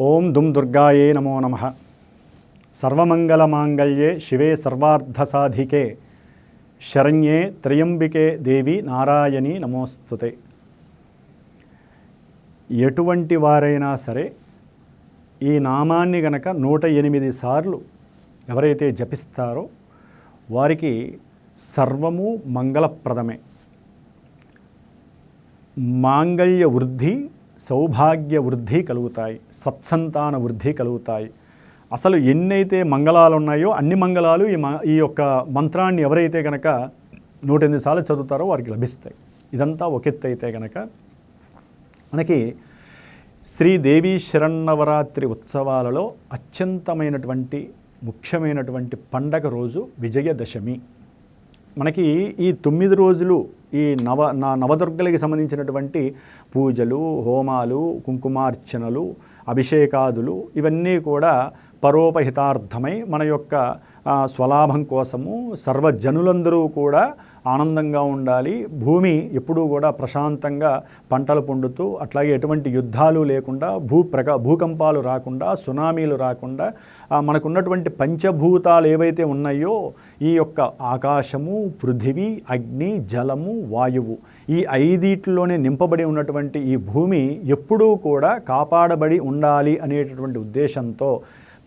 ఓం దుమ్ దుర్గాయే నమో నమ. సర్వమంగళమాంగళ్యే శివే సర్వార్థసాధికే శరణ్యే త్రయంబికే దేవి నారాయణి నమోస్తుతే. ఎటువంటి వారైనా సరే ఈ నామాన్ని గనక నూట ఎనిమిది సార్లు ఎవరైతే జపిస్తారో వారికి సర్వము మంగళప్రదమే. మాంగళ్య వృద్ధి సౌభాగ్య వృద్ధి కలుగుతాయి సత్సంతాన వృద్ధి కలుగుతాయి. అసలు ఎన్నైతే మంగళాలు ఉన్నాయో అన్ని మంగళాలు ఈ మ- ఈ యొక్క మంత్రాన్ని ఎవరైతే కనుక నూట ఎనిమిది సార్లు చదువుతారో వారికి లభిస్తాయి. ఇదంతా ఒకెత్తు అయితే కనుక మనకి శ్రీదేవి శరన్నవరాత్రి ఉత్సవాలలో అత్యంతమైనటువంటి ముఖ్యమైనటువంటి పండగ రోజు విజయదశమి. మనకి ఈ తొమ్మిది రోజులు ఈ నవ నా నవదుర్గలకి సంబంధించినటువంటి పూజలు హోమాలు కుంకుమార్చనలు అభిషేకాదులు ఇవన్నీ కూడా పరోపహితార్థమై మన యొక్క స్వలాభం కోసము సర్వజనులందరూ కూడా ఆనందంగా ఉండాలి. భూమి ఎప్పుడూ కూడా ప్రశాంతంగా పంటలు పండుతూ అట్లాగే ఎటువంటి యుద్ధాలు లేకుండా భూ ప్రక భూకంపాలు రాకుండా సునామీలు రాకుండా మనకున్నటువంటి పంచభూతాలు ఏవైతే ఉన్నాయో ఈ యొక్క ఆకాశము పృథివీ అగ్ని జలము వాయువు ఈ ఐదిట్లోనే నింపబడి ఉన్నటువంటి ఈ భూమి ఎప్పుడూ కూడా కాపాడబడి ఉండాలి అనేటటువంటి ఉద్దేశంతో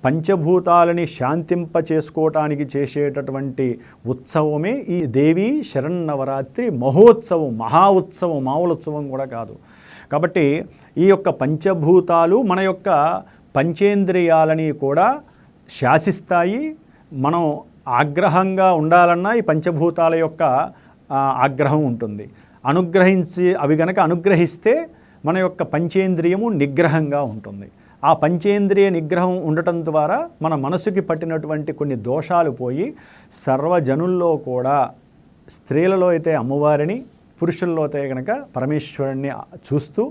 పంచభూతాలని శాంతింప చేసుకోవటానికి చేసేటటువంటి ఉత్సవమే ఈ దేవి శరన్నవరాత్రి మహోత్సవం మహా ఉత్సవం మామూలు ఉత్సవం కూడా కాదు. కాబట్టి ఈ యొక్క పంచభూతాలు మన యొక్క పంచేంద్రియాలని కూడా శాసిస్తాయి. మనం ఆగ్రహంగా ఉండాలన్నా ఈ పంచభూతాల యొక్క ఆగ్రహం ఉంటుంది. అనుగ్రహించి అవి గనక అనుగ్రహిస్తే మన యొక్క పంచేంద్రియము నిగ్రహంగా ఉంటుంది. ఆ పంచేంద్రియ నిగ్రహం ఉండటం ద్వారా మన మనసుకి పట్టినటువంటి కొన్ని దోషాలు పోయి సర్వజనుల్లో కూడా స్త్రీలలో అయితే అమ్మవారిని పురుషుల్లో అయితే కనుక పరమేశ్వరుణ్ణి చూస్తూ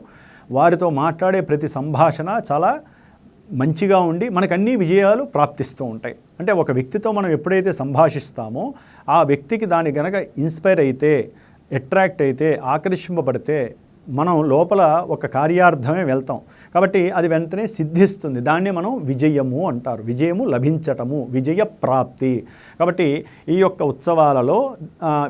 వారితో మాట్లాడే ప్రతి సంభాషణ చాలా మంచిగా ఉండి మనకు అన్ని విజయాలు ప్రాప్తిస్తూ ఉంటాయి. అంటే ఒక వ్యక్తితో మనం ఎప్పుడైతే సంభాషిస్తామో ఆ వ్యక్తికి దాని గనక ఇన్స్పైర్ అయితే అట్రాక్ట్ అయితే ఆకర్షింపబడితే మనం లోపల ఒక కార్యార్థమే వెళ్తాం. కాబట్టి అది వెంటనే సిద్ధిస్తుంది. దాన్ని మనం విజయము అంటారు. విజయము లభించటము విజయ ప్రాప్తి. కాబట్టి ఈ యొక్క ఉత్సవాలలో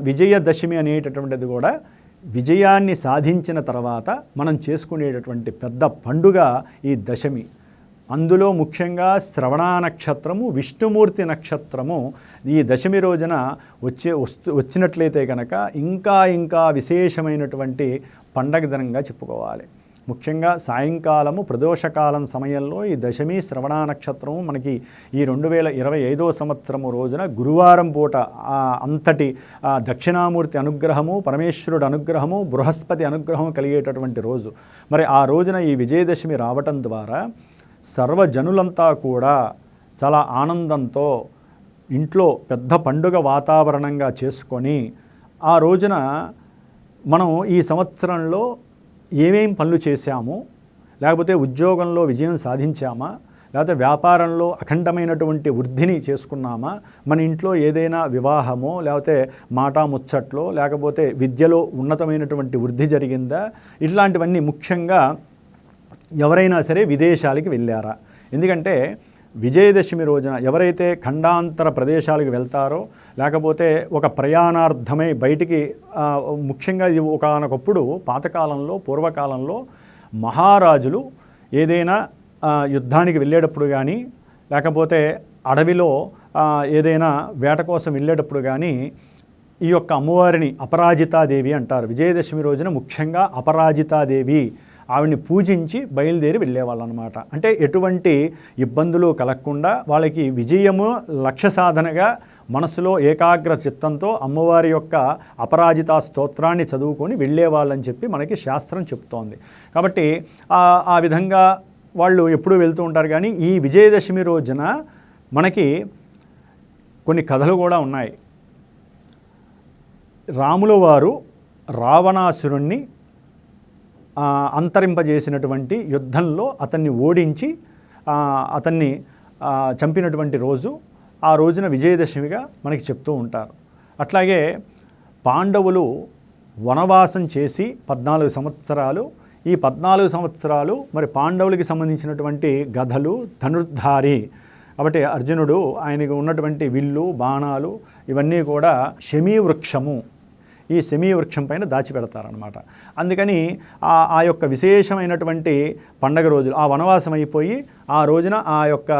విజయదశమి అనేటటువంటిది కూడా విజయాన్ని సాధించిన తర్వాత మనం చేసుకునేటటువంటి పెద్ద పండుగ ఈ దశమి. అందులో ముఖ్యంగా శ్రవణ నక్షత్రము విష్ణుమూర్తి నక్షత్రము ఈ దశమి రోజున వచ్చే వస్తు వచ్చినట్లయితే కనుక ఇంకా ఇంకా విశేషమైనటువంటి పండగ దినంగా చెప్పుకోవాలి. ముఖ్యంగా సాయంకాలము ప్రదోషకాలం సమయంలో ఈ దశమి శ్రవణ నక్షత్రము మనకి ఈ రెండు వేల ఇరవై ఐదో సంవత్సరము రోజున గురువారం పూట అంతటి దక్షిణామూర్తి అనుగ్రహము పరమేశ్వరుడు అనుగ్రహము బృహస్పతి అనుగ్రహం కలిగేటటువంటి రోజు. మరి ఆ రోజున ఈ విజయదశమి రావటం ద్వారా సర్వజనులంతా కూడా చాలా ఆనందంతో ఇంట్లో పెద్ద పండుగ వాతావరణంగా చేసుకొని ఆ రోజున మనం ఈ సంవత్సరంలో ఏమేం పనులు చేశాము? లేకపోతే ఉద్యోగంలో విజయం సాధించామా? లేకపోతే వ్యాపారంలో అఖండమైనటువంటి వృద్ధిని చేసుకున్నామా? మన ఇంట్లో ఏదైనా వివాహమో లేకపోతే మాటా ముచ్చట్లో లేకపోతే విద్యలో ఉన్నతమైనటువంటి వృద్ధి జరిగిందా? ఇట్లాంటివన్నీ ముఖ్యంగా ఎవరైనా సరే విదేశాలకి వెళ్ళారా? ఎందుకంటే విజయదశమి రోజున ఎవరైతే ఖండాంతర ప్రదేశాలకు వెళ్తారో లేకపోతే ఒక ప్రయాణార్థమై బయటికి ముఖ్యంగా ఇది ఒకనొకప్పుడు పాతకాలంలో పూర్వకాలంలో మహారాజులు ఏదైనా యుద్ధానికి వెళ్ళేటప్పుడు కానీ లేకపోతే అడవిలో ఏదైనా వేట కోసం వెళ్ళేటప్పుడు కానీ ఈ యొక్క అమ్మవారిని అపరాజితాదేవి అంటారు. విజయదశమి రోజున ముఖ్యంగా అపరాజితాదేవి ఆవిడ్ని పూజించి బయలుదేరి వెళ్ళేవాళ్ళు అనమాట అంటే ఎటువంటి ఇబ్బందులు కలగకుండా వాళ్ళకి విజయము లక్ష్య సాధనగా మనసులో ఏకాగ్ర చిత్తంతో అమ్మవారి యొక్క అపరాజిత స్తోత్రాన్ని చదువుకొని వెళ్ళేవాళ్ళని చెప్పి మనకి శాస్త్రం చెప్తోంది. కాబట్టి ఆ విధంగా వాళ్ళు ఎప్పుడూ వెళ్తూ ఉంటారు. కానీ ఈ విజయదశమి రోజున మనకి కొన్ని కథలు కూడా ఉన్నాయి. రాముల వారు రావణాసురుణ్ణి అంతరింపజేసినటువంటి యుద్ధంలో అతన్ని ఓడించి అతన్ని చంపినటువంటి రోజు ఆ రోజున విజయదశమిగా మనకి చెప్తూ ఉంటారు. అట్లాగే పాండవులు వనవాసం చేసి పద్నాలుగు సంవత్సరాలు ఈ పద్నాలుగు సంవత్సరాలు మరి పాండవులకి సంబంధించినటువంటి గధలు ధనుర్ధారి కాబట్టి అర్జునుడు ఆయనకు ఉన్నటువంటి విల్లు బాణాలు ఇవన్నీ కూడా శమీ వృక్షము ఈ సెమీ వృక్షం పైన దాచిపెడతారనమాట అందుకని ఆ ఆ యొక్క విశేషమైనటువంటి పండగ రోజులు ఆ వనవాసం అయిపోయి ఆ రోజున ఆ యొక్క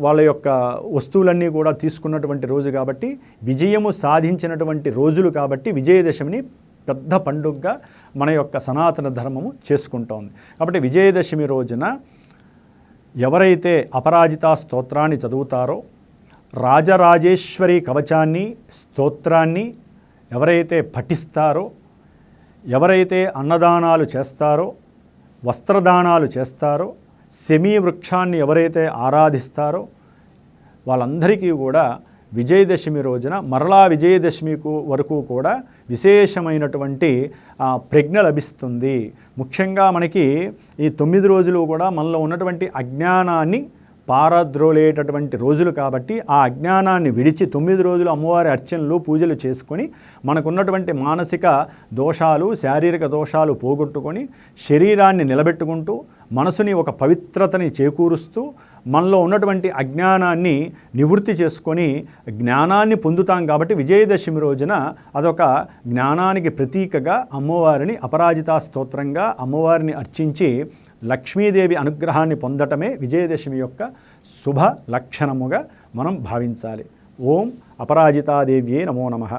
వాళ్ళ యొక్క వస్తువులన్నీ కూడా తీసుకున్నటువంటి రోజు కాబట్టి విజయము సాధించినటువంటి రోజులు కాబట్టి విజయదశమిని పెద్ద పండుగగా మన యొక్క సనాతన ధర్మము చేసుకుంటోంది. కాబట్టి విజయదశమి రోజున ఎవరైతే అపరాజిత స్తోత్రాన్ని చదువుతారో రాజరాజేశ్వరి కవచాన్ని స్తోత్రాన్ని ఎవరైతే పఠిస్తారో ఎవరైతే అన్నదానాలు చేస్తారో వస్త్రదానాలు చేస్తారో సెమీ వృక్షాన్ని ఎవరైతే ఆరాధిస్తారో వాళ్ళందరికీ కూడా విజయదశమి రోజున మరలా విజయదశమికు వరకు కూడా విశేషమైనటువంటి ప్రజ్ఞ లభిస్తుంది. ముఖ్యంగా మనకి ఈ తొమ్మిది రోజులు కూడా మనలో ఉన్నటువంటి అజ్ఞానాన్ని పారద్రోలేటటువంటి రోజులు కాబట్టి ఆ అజ్ఞానాన్ని విడిచి తొమ్మిది రోజులు అమ్మవారి అర్చనలు పూజలు చేసుకొని మనకున్నటువంటి మానసిక దోషాలు శారీరక దోషాలు పోగొట్టుకొని శరీరాన్ని నిలబెట్టుకుంటూ మనసుని ఒక పవిత్రతని చేకూరుస్తూ మనలో ఉన్నటువంటి అజ్ఞానాన్ని నివృత్తి చేసుకొని జ్ఞానాన్ని పొందుతాం కాబట్టి విజయదశమి రోజున అదొక జ్ఞానానికి ప్రతీకగా అమ్మవారిని అపరాజితా స్తోత్రంగా అమ్మవారిని అర్చించి లక్ష్మీదేవి అనుగ్రహాన్ని పొందటమే విజయదశమి యొక్క శుభ లక్షణముగా మనం భావించాలి. ఓం అపరాజితాదేవ్యే నమో నమః.